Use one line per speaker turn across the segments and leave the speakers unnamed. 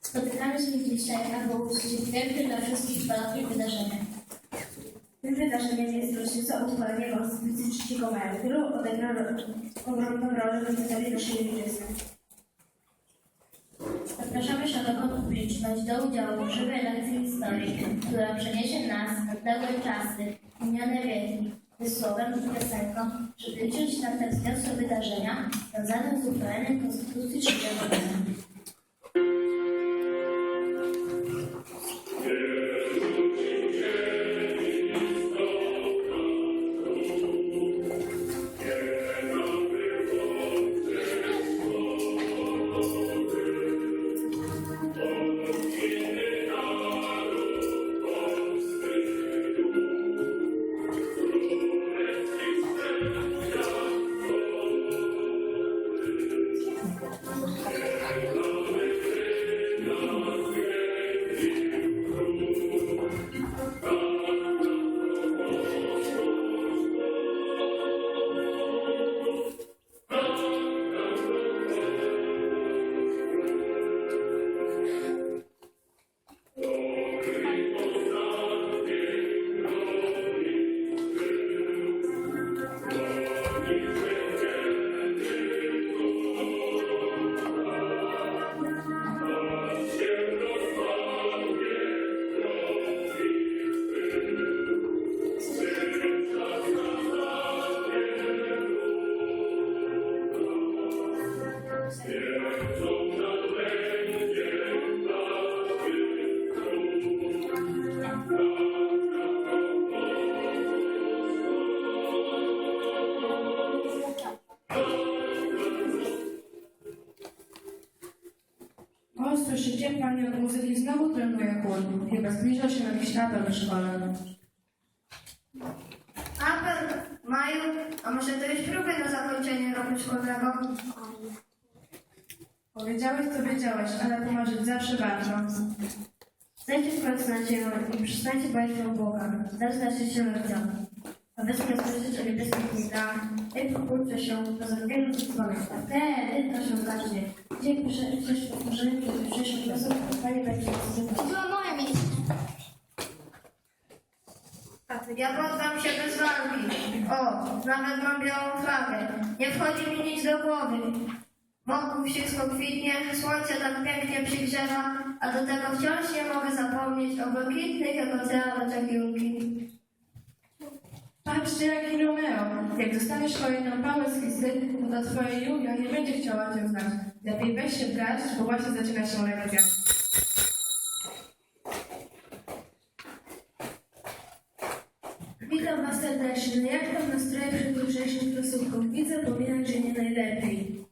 Spotykamy się dzisiaj, aby uczcić wielkie dla wszystkich Polaków wydarzenie.
Tym wydarzeniem jest rocznica uchwalenia Konstytucji 3 maja, którą odegrała ogromną rolę w rozwoju naszej ojczyzny.
Zapraszamy szanowną publiczność do udziału w żywej lekcji historii, która przeniesie nas w odległe czasy, minione wieki, wysłowem i piosenką, żeby liczyć na te wzniosłe wydarzenia związane z uchwaleniem Konstytucji 3 maja.
O, słyszycie, pani od muzyki znowu trenuje chór. Chyba zbliża się jakiś apel w szkole.
Apel, Maju, a może to jest próby na zakończenie roku szkolnego?
Powiedziałeś, co wiedziałeś, ale pomarzyć zawsze warto.
Zejdźcie w końcu na ziemię i przestańcie bać się Boga. Zaraz zacznie się słyszysz o niebieskich gwizdach, jak pokrótce się do zrobienia dzwonek. A wtedy to się zacznie. Dzień przecież powtórzenie przez dzisiejszych czasów spotkanie będzie.
To było moje miejsce.
Ja poddam się bez walki. O, nawet mam białą flagę. Nie wchodzi mi nic do głowy. Wokół wszystko kwitnie, słońce tak pięknie przygrzewa, a do tego wciąż nie mogę zapomnieć o błękitnych jak oceanach cegiełki.
Patrzcie, jaki Romeo. Jak dostaniesz kolejną pałę z listy, to twoja Julia nie będzie chciała cię znać. Lepiej weź się w bo właśnie zaczyna się lekcja.
Witam Was serdecznie. Jak tam nastroje przed jutrzejszą klasówką? Widzę, pominać, że nie najlepiej.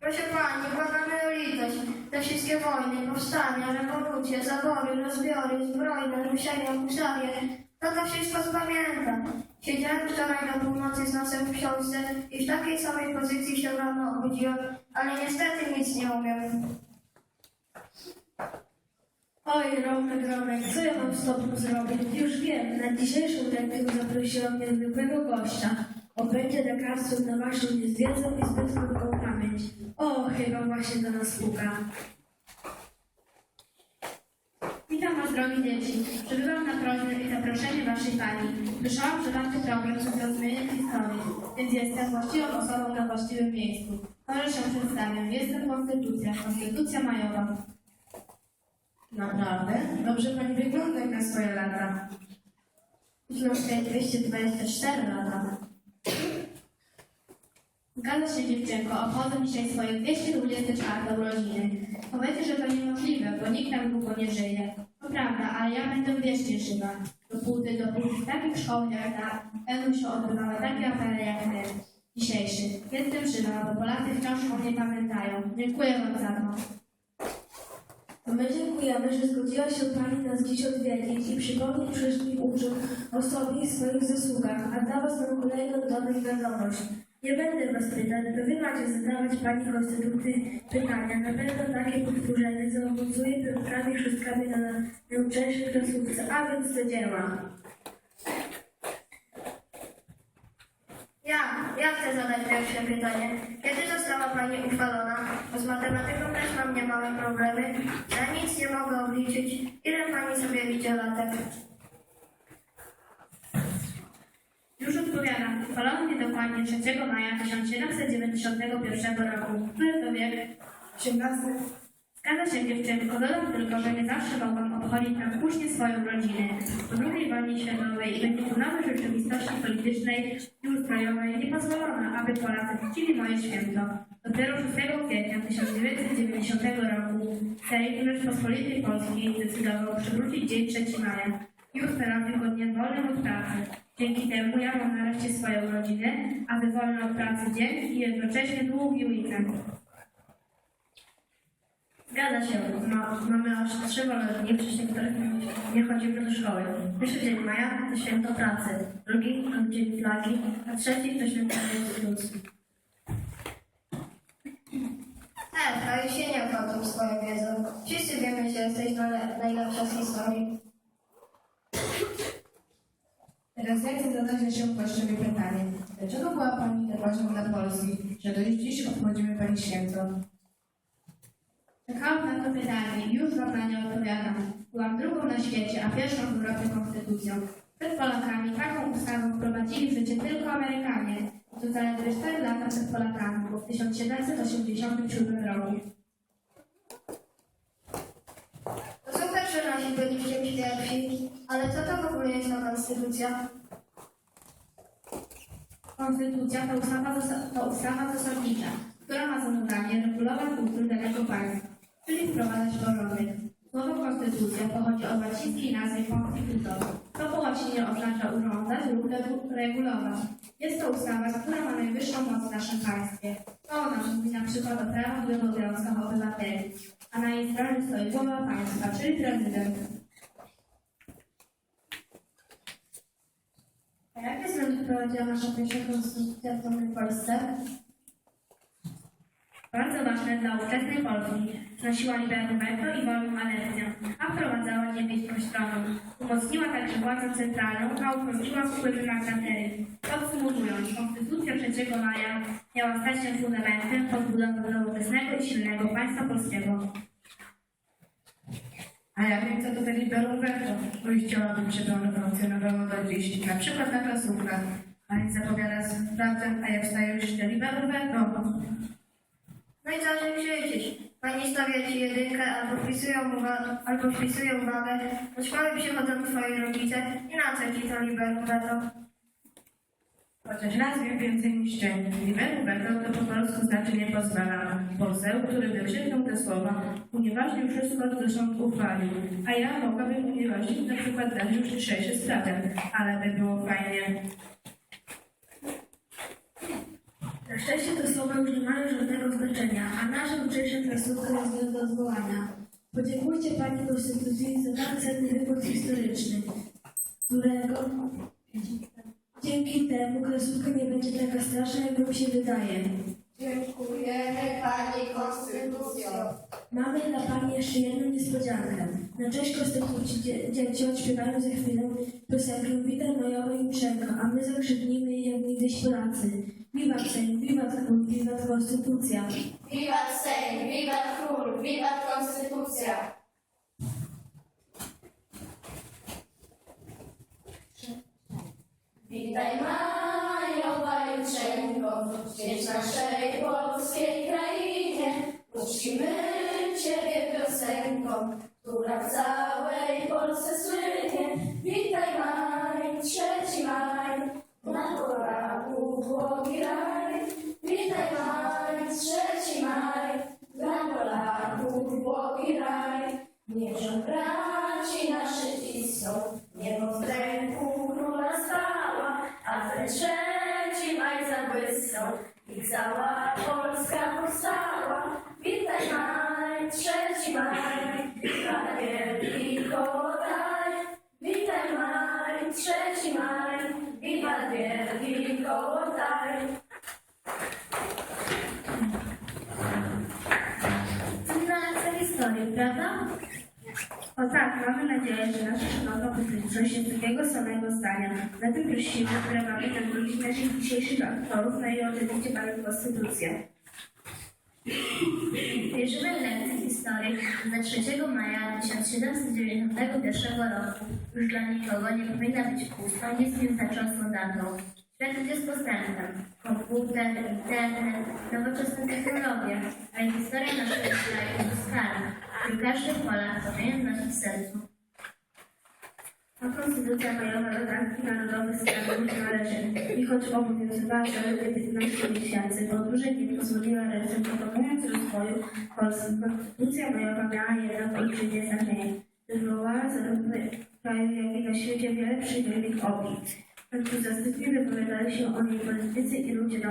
Proszę Pani, błagamy o litość. Te wszystkie wojny, powstania, rewolucje, zabory, rozbiory, zbrojne, ruszenia, husarie, to wszystko spamiętam. Siedziałem wczoraj na północy z nosem w książce i w takiej samej pozycji się rano obudziłem, ale niestety nic nie umiem. Oj, Romek, Romek, co ja mam z tobą zrobić? Już wiem, na dzisiejszą lekcję zaprosiłam niezwykłego gościa. On będzie lekarstwem na waszą niezwiedzą i zbyt krótką pamięć. O, chyba właśnie do nas puka.
Drogie dzieci. Przybywam na prośbę i zaproszenie Waszej Pani. Słyszałam, że macie program z zrozumieniem historii, więc jestem właściwą osobą na właściwym miejscu. Może się przedstawiam. Jestem Konstytucja, Konstytucja Majowa.
Naprawdę? Dobrze pani wygląda jak na swoje lata.
Mam tutaj 224 lata.
Zgadza się, dziewczynko, obchodzę dzisiaj swoje 224 urodziny. Powiecie, że to niemożliwe, bo nikt tak długo nie żyje. Ale ja będę wiecznie żywa. Dopóty, dopóty w takich szkołach jak ta będą się odbywały takie afery jak ten dzisiejszy. Jestem żywa, bo Polacy wciąż o mnie pamiętają. Dziękuję Wam za to.
My dziękujemy, że zgodziła się Pani nas dziś odwiedzić i przypomnieć wszystkim uczniom o sobie i swoich zasługach, a dla Was mam kolejną dobrą wiadomość. Nie będę Was pytać, to Wy macie zadawać Pani Konstytucji pytania. Na pewno takie powtórzenie zaowocuje piątkami, szóstkami na najczęstszej klasówce, a więc do dzieła. Ja, ja chcę zadać pierwsze pytanie. Kiedy
została Pani uchwalona, bo z matematyką też mam niemałe problemy. Ja nic nie mogę obliczyć. Ile Pani sobie liczy latek?
Już odpowiadam. Uchwalono mnie dokładnie 3 maja 1791 roku. Który to wiek?
18.
Zgadza się dziewczynko, dodam tylko, że nie zawsze mogłam obchodzić tak później swoją rodzinę. Po II wojnie światowej i wyniku nowej rzeczywistości politycznej i ustrojowej nie pozwolono, aby Polacy czcili moje święto. Dopiero 6 kwietnia 1990 roku Sejm Rzeczpospolitej Polskiej zdecydował przywrócić dzień 3 maja i ustanowił go dniem wolnym od pracy. Dzięki temu ja mam nareszcie swoją rodzinę, a wy od pracy dzień i jednocześnie długi weekend.
Zgadza się. Ma, mamy aż trzy wolne dni, wcześniej których nie chodzimy do szkoły. Pierwszy dzień maja to święto pracy, drugi to dzień flagi, a trzeci to święto konstytucji.
Tak, ale się nie obchodzą swoją wiedzą. Wszyscy wiemy, że jesteś nale- najlepsza z historii.
Teraz ja chcę zadać jeszcze pytanie. Dlaczego była Pani tak ważna dla Polski, że do dziś obchodzimy Pani święto?
Czekałam na to pytanie i już wam na nie odpowiadam. Byłam drugą na świecie, a pierwszą w Europie konstytucją. Przed Polakami taką ustawę wprowadzili w życie tylko Amerykanie. I to zaledwie 4 lata przed Polakami, bo w 1787 roku.
To super, że nasi byliście pierwsi, ale co to w ogóle jest konstytucja?
Konstytucja to ustawa, to ustawa zasadnicza, która ma za zadanie regulować ustrój danego państwa, czyli wprowadzać porządek. Słowo konstytucja pochodzi od łacińskiej nazwy constitutor. To po łacinie oznacza urządzać lub regu- regulować. Jest to ustawa, która ma najwyższą moc w naszym państwie. To ona mówi na przykład o prawach i obowiązkach obywateli, a na jej stronie stoi głowa państwa, czyli prezydent.
A jakie zmiany wprowadziła nasza pierwsza konstytucja w Polsce?
Bardzo ważne dla ówczesnej Polski. Znosiła liberum veto i wolną adepcję, a wprowadzała dziewięć kościołów. Umocniła także władzę centralną, a uprościła wpływy magnaterii. Podsumowując, Konstytucja 3 maja miała stać się fundamentem podbudowy nowoczesnego i silnego państwa polskiego.
A ja wiem, co to te liberum veto, bo ich chciałabym, żeby ono funkcjonowało do dziś, na przykład na klasówkach. Więc zapowiada sprawdzę, a jak wstaje już te liberum veto.
No i co się krzyczysz? Pani stawia ci jedynkę albo wpisują, uwa- albo wpisują uwagę. Do szkoły przychodzą twoi rodzice i na co ci to liberum veto?
Chociaż raz wiem więcej niż cień. Liberum veto to po polsku znaczy nie pozwala. Poseł, który wykrzyknął te słowa, unieważnił wszystko, co sąd uchwalił. A ja mogłabym unieważnić na przykład już dzisiejszy sprawę, ale by było fajnie.
Na szczęście te słowa już nie mają żadnego znaczenia, a nasza jutrzejsza klasówka jest do odwołania. Podziękujcie Pani Konstytucji za tak cenny wykład historyczny, którego dzięki temu klasówka nie jak Wam się wydaje.
Dziękujemy Pani Konstytucjo.
Mamy dla Pani jeszcze jedną niespodziankę. Na cześć Konstytucji dzie- dzieci odśpiewają za chwilę piosenkę Witaj Majowa Jutrzenko, a my zakrzyknijmy jak niegdyś Polacy. Wiwat Sejm, wiwat Król, wiwat Konstytucja.
Wiwat Sejm, wiwat król, wiwat konstytucja. Witaj Majowa W naszej polskiej krainie. Uczcimy Ciebie piosenką, która w całej Polsce słynie. Witaj maj, trzeci maj, na poraku błogi raj. Witaj maj, trzeci maj, dla Polaków błogi raj. Niech braci naszych cisną, niebo w ręku króla stała, a maj zabłysnął i cała Polska powstała.
Mamy nadzieję, że nasza szanowna publiczność jest takiego samego zdania. Na tym prosimy, które mamy nagrodzić naszych dzisiejszych aktorów na jej oczywiście Panią Konstytucję.
Wierzymy lekcji historii ze 3 maja 1791 roku już dla nikogo nie powinna być pustą, nic nieznaczącą datą. Świat z postępem. Komputer, internet, nowoczesne technologie, ale historia naszego kraju to skala, którą każdy Polak powinien nosić w sercu.
A konstytucja majowa redakcji narodowych skarbów należy i choć obowiązywała zaledwie 15 miesięcy, bo dłużej nie pozwoliła ręce dokonując rozwoju Polski. Konstytucja majowa miała jednak olbrzymie znaczenie. Wywołała zarówno w kraju, jak i na świecie wiele przyjemnych Только заступили, помогали, что он не полюбится и руки.